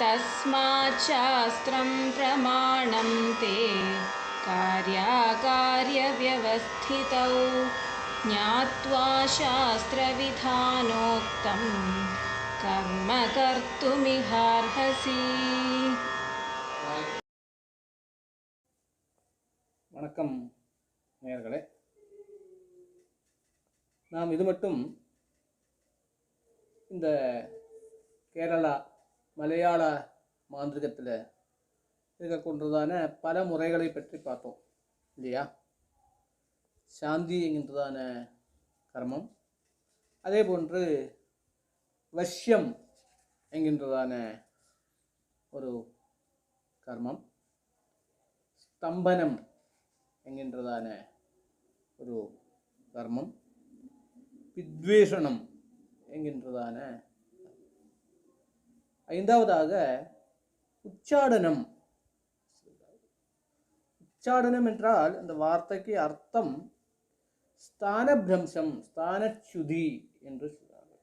तस्माच्छास्त्रं प्रमाणं ते कार्याकार्यव्यवस्थितौ ज्ञात्वा शास्त्रविधानोक्तं कर्म कर्तुमिहार्हसि வணக்கம் நேயர்களே நாம் இது மட்டும் இந்த கேரளா மலையாள மாந்திரிகத்தில் இருக்கக்கூடியதான பல முறைகளை பற்றி பார்த்தோம் இல்லையா? சாந்தி என்கின்றதான கர்மம் அதே போன்று வஷ்யம் என்கின்றதான ஒரு கர்மம் ஸ்தம்பனம் என்கின்றதான ஒரு கர்மம் வித்வேஷணம் என்கின்றதான ஐந்தாவதாக உச்சாடனம். உச்சாடனம் என்றால் அந்த வார்த்தைக்கு அர்த்தம் ஸ்தானபிரம்சம் ஸ்தானச்சுதி என்று சொல்றாங்க.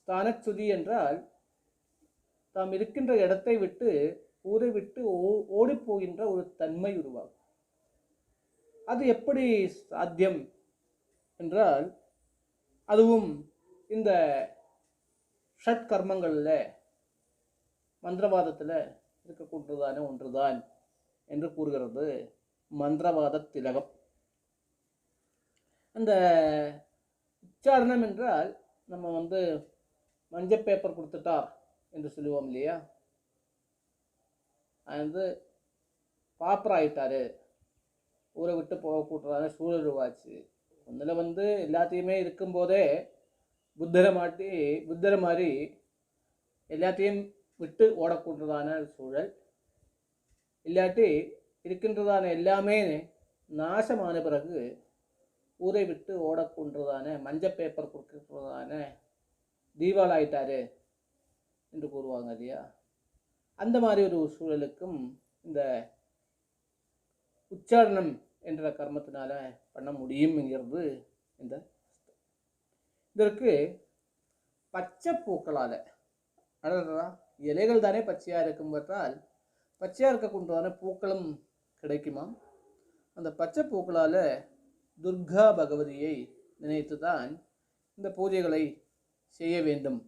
ஸ்தானச்சுதி என்றால் தாம் இருக்கின்ற இடத்தை விட்டு ஊரை விட்டு ஓ ஓடிப் போகின்ற ஒரு தன்மை உருவாகும். அது எப்படி சாத்தியம் என்றால் அதுவும் இந்த ஷட் கர்மங்களில் மந்திரவாதத்தில் இருக்கக்கூடியதான ஒன்றுதான் என்று கூறுகிறது மந்திரவாத திலகம். அந்த உச்சாரணம் என்றால் நம்ம வந்து மஞ்சள் பேப்பர் கொடுத்துட்டார் என்று சொல்லுவோம் இல்லையா? அது வந்து பாப்பர் ஆயிட்டாரு. ஊரை விட்டு போகக்கூடாத சூழல் உருவாச்சு. ஒன்றில் வந்து எல்லாத்தையுமே இருக்கும்போதே புத்தரை மாட்டி புத்தரை மாதிரி எல்லாத்தையும் விட்டு ஓடக்கூடியதான சூழல். இல்லாட்டி இருக்கின்றதான எல்லாமே நாசமான பிறகு ஊரை விட்டு ஓடக்கூடியதான மஞ்சள் பேப்பர் கொடுக்கிறதான தீபாவளாயிட்டாரு என்று கூறுவாங்க இல்லையா? அந்த மாதிரி ஒரு சூழலுக்கும் இந்த உச்சாரணம் என்ற கர்மத்தினால பண்ண முடியும்ங்கிறது இந்த இதற்கு பச்சை பூக்களால் அழகா இலைகள் தானே பச்சையாக இருக்கும் என்றால் பச்சையாக இருக்கக்கூடியதான பூக்களும் கிடைக்குமாம்? அந்த பச்சை பூக்களால் துர்கா பகவதியை நினைத்து தான் இந்த பூஜைகளை செய்ய வேண்டும்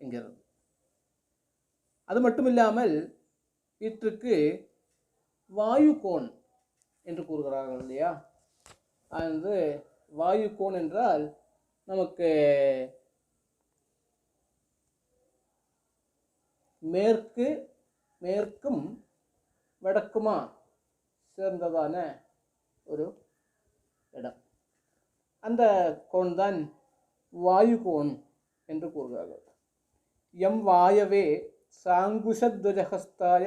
என்கிறது. அது மட்டும் இல்லாமல் வீட்டிற்கு வாயு கோன் என்று கூறுகிறார்கள் இல்லையா? அது வாயு கோன் என்றால் நமக்கு மேற்கு மேற்கும் வடக்குமா? சேர்ந்ததான ஒரு இடம். அந்த கோண் தான் வாயு கோண் என்று கூறுகிறார்கள். எம் வாயவே சாங்குஷத்வஜஹஸ்தாய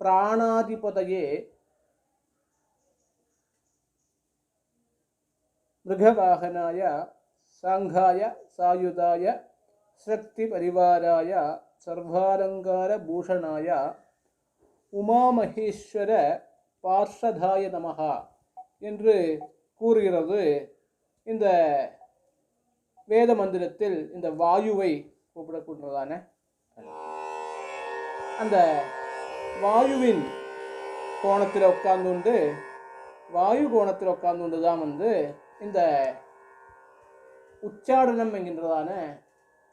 பிராணாதிபதையே மிருகவாகனாய சாங்காய சாயுதாய சக்தி பரிவாராய சர்வாலங்கார பூஷணாய உமாமகேஸ்வர பார்ஷதாய நமகா என்று கூறுகிறது. இந்த வேத மந்திரத்தில் இந்த வாயுவை கூப்பிடக்கூடியதான அந்த வாயுவின் கோணத்தில் உட்கார்ந்துண்டு வாயு கோணத்தில் உட்கார்ந்துண்டு தான் வந்து இந்த உச்சாடனம் என்கின்றதான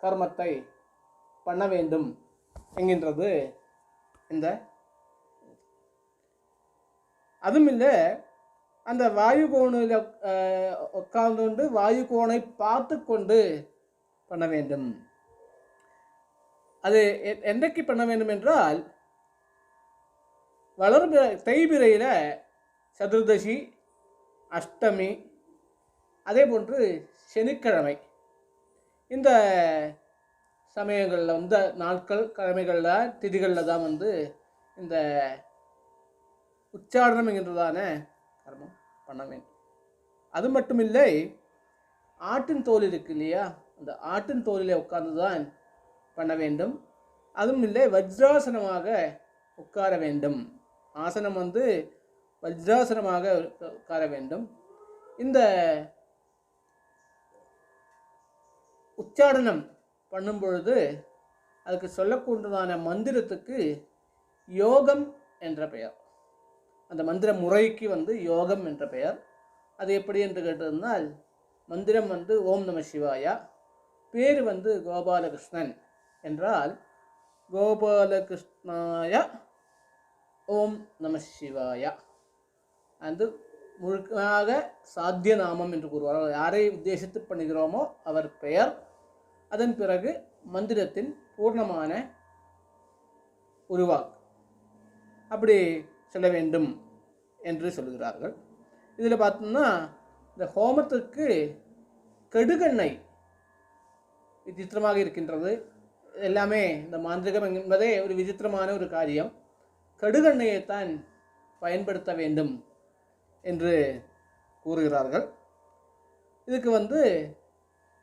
கர்மத்தை பண்ண வேண்டும் என்கின்றது இந்த அதுவும் இல்லை அந்த வாயு கோணில் உட்கார்ந்துண்டு வாயு கோணை பார்த்து கொண்டு பண்ண வேண்டும். அது என்றைக்கு பண்ண வேண்டும் என்றால் வளர்பிற தைபிரையில் சதுர்தசி அஷ்டமி அதே போன்று சனிக்கிழமை. இந்த சமயங்களில் வந்து நாட்கள் கிழமைகளில் திதிகளில் தான் வந்து இந்த உச்சாரணம் என்கின்றதான கர்மம் பண்ண வேண்டும். அது மட்டும் இல்லை ஆட்டின் தோல் இருக்கு இல்லையா? அந்த ஆட்டின் தோலிலே உட்கார்ந்து தான் பண்ண வேண்டும். அதுவும் இல்லை வஜ்ராசனமாக உட்கார வேண்டும். ஆசனம் வந்து வஜ்ராசனமாக உட்கார வேண்டும். இந்த உச்சாடனம் பண்ணும்பொழுது அதுக்கு சொல்லக்கூடியதான மந்திரத்துக்கு யோகம் என்ற பெயர். அந்த மந்திர முறைக்கு வந்து யோகம் என்ற பெயர். அது எப்படி என்று கேட்டிருந்தால் மந்திரம் வந்து ஓம் நம சிவாயா பேர் வந்து கோபாலகிருஷ்ணன் என்றால் கோபாலகிருஷ்ணாய ஓம் நம சிவாயா. அது முழுக்காக சாத்திய நாமம் என்று கூறுவார். யாரை உத்தேசித்து பண்ணுகிறோமோ அவர் பெயர் அதன் பிறகு மந்திரத்தின் பூர்ணமான உருவாக் அப்படி சொல்ல வேண்டும் என்று சொல்கிறார்கள். இதில் பார்த்தோம்னா இந்த ஹோமத்துக்கு கடுகண்ணை விசித்திரமாக இருக்கின்றது. எல்லாமே இந்த மாந்திரிகம் என்பதே ஒரு விசித்திரமான ஒரு காரியம். கடுகெண்ணெயைத்தான் பயன்படுத்த வேண்டும் என்று கூறுகிறார்கள். இதுக்கு வந்து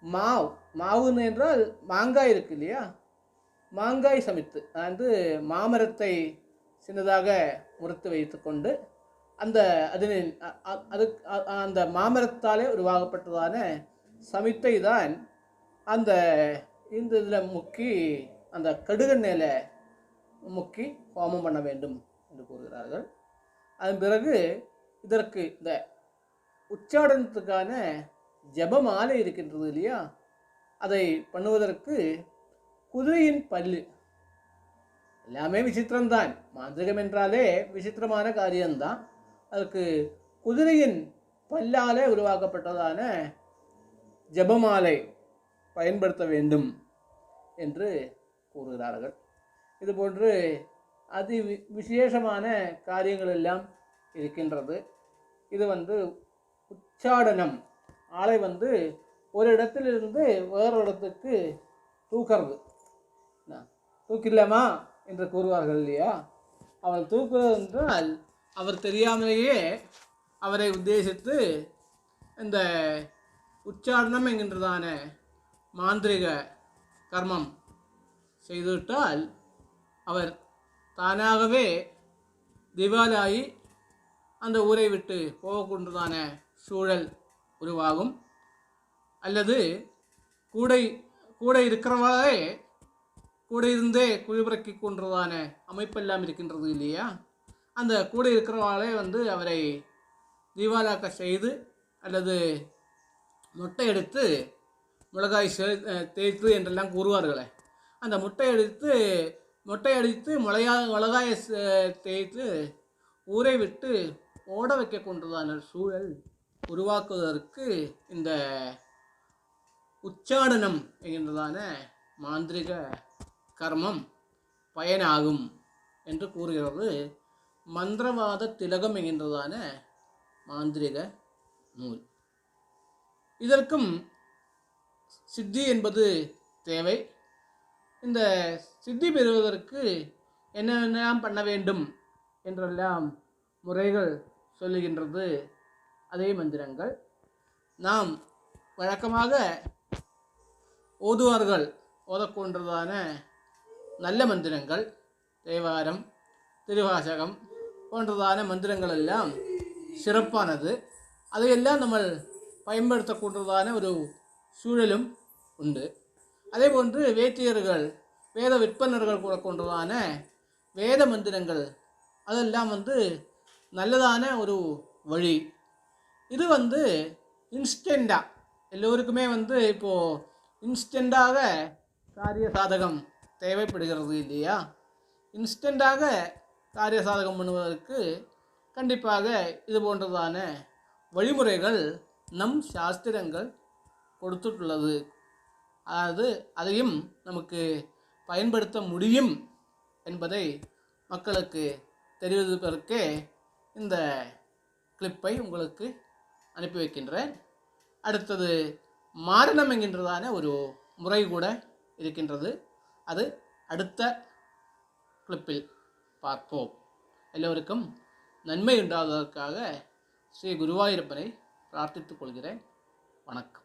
மாவு மாவுன்னு என்றால் மாங்காய் இருக்கு இல்லையா? மாங்காய் சமைத்து அதாவது மாமரத்தை சின்னதாக முறித்து வைத்துக்கொண்டு அந்த அதனில் அது அந்த மாமரத்தாலே உருவாகப்பட்டதான சமித்தை தான் அந்த இந்த இதில் முக்கி அந்த கடுகெண்ணெயில் முக்கி ஹோமம் பண்ண வேண்டும் என்று கூறுகிறார்கள். அதன் பிறகு இதற்கு இந்த உச்சாடனத்துக்கான ஜபமாலை இருக்கின்றது இல்லையா? அதை பண்ணுவதற்கு குதிரையின் பல்லு. எல்லாமே விசித்திரம்தான். மாந்திரிகம் என்றாலே விசித்திரமான காரியம்தான். அதுக்கு குதிரையின் பல்லாலே உருவாக்கப்பட்டதான ஜபமாலை பயன்படுத்த வேண்டும் என்று கூறுகிறார்கள். இதுபோன்று அதி விசேஷமான காரியங்கள் எல்லாம் இருக்கின்றது. இது வந்து உச்சாடனம் ஆளை வந்து ஒரு இடத்திலிருந்து வேறு இடத்துக்கு தூக்கிறது. தூக்கிடலாமா? என்று கூறுவார்கள் இல்லையா? அவள் தூக்குறது என்றால் அவர் தெரியாமலேயே அவரை உத்தேசித்து இந்த உச்சாரணம் என்கின்றதான மாந்திரிக கர்மம் செய்துவிட்டால் அவர் தானாகவே திவாலாகி அந்த ஊரை விட்டு போகக்கூடியதான சூழல் உருவாகும். அல்லது கூடை கூட இருக்கிறவளே கூட இருந்தே குழிபிறக்கி கொன்றதான அமைப்பெல்லாம் இருக்கின்றது இல்லையா? அந்த கூட இருக்கிறவாளே வந்து அவரை தீபாலாக்க செய்து அல்லது முட்டை எடுத்து மிளகாய் செ தேய்த்து என்றெல்லாம் கூறுவார்களே. அந்த முட்டை எடுத்து முட்டை அடித்து மிளகா மிளகாயை தேய்த்து ஊரை விட்டு ஓட வைக்க கொண்டதான சூழல் உருவாக்குவதற்கு இந்த உச்சாடனம் என்கின்றதான மாந்திரிக கர்மம் பயனாகும் என்று கூறுகிறது. மந்திரவாத திலகம் என்கின்றதான மாந்திரிக நூல். இதற்கும் சித்தி என்பது தேவை. இந்த சித்தி பெறுவதற்கு என்னென்னலாம் பண்ண வேண்டும் என்றெல்லாம் முறைகள் சொல்லுகின்றது. அதே மந்திரங்கள். நாம் வழக்கமாக ஓதுவார்கள். ஓதக்கொண்டதான நல்ல மந்திரங்கள். தேவாரம் திருவாசகம் போன்றதான மந்திரங்கள் எல்லாம் சிறப்பானது. அதையெல்லாம் நம்ம பயன்படுத்தக்கூடியதான ஒரு சூழலும் உண்டு. அதே போன்று வேத்தியர்கள் வேத விற்பனர்கள் கூட கொண்டதான வேத மந்திரங்கள் அதெல்லாம் வந்து நல்லதான ஒரு வழி. இது வந்து இன்ஸ்டண்ட்டாக எல்லோருக்குமே வந்து இப்போது இன்ஸ்டண்ட்டாக காரிய சாதகம் தேவைப்படுகிறது இல்லையா? இன்ஸ்டண்ட்டாக காரிய சாதகம் பண்ணுவதற்கு கண்டிப்பாக இது போன்றதான வழிமுறைகள் நம் சாஸ்திரங்கள் கொடுத்துட்டுள்ளது. அதாவது அதையும் நமக்கு பயன்படுத்த முடியும் என்பதை மக்களுக்கு தெரிவிப்பதற்கே இந்த கிளிப்பை உங்களுக்கு அனுப்பி வைக்கின்றேன். அடுத்தது மாரணம் என்கின்றதான ஒரு முறை கூட இருக்கின்றது. அது அடுத்த கிளிப்பில் பார்ப்போம். எல்லோருக்கும் நன்மை உண்டாவதற்காக ஸ்ரீ குருவாயூரப்பனை பிரார்த்தித்துக் கொள்கிறேன். வணக்கம்.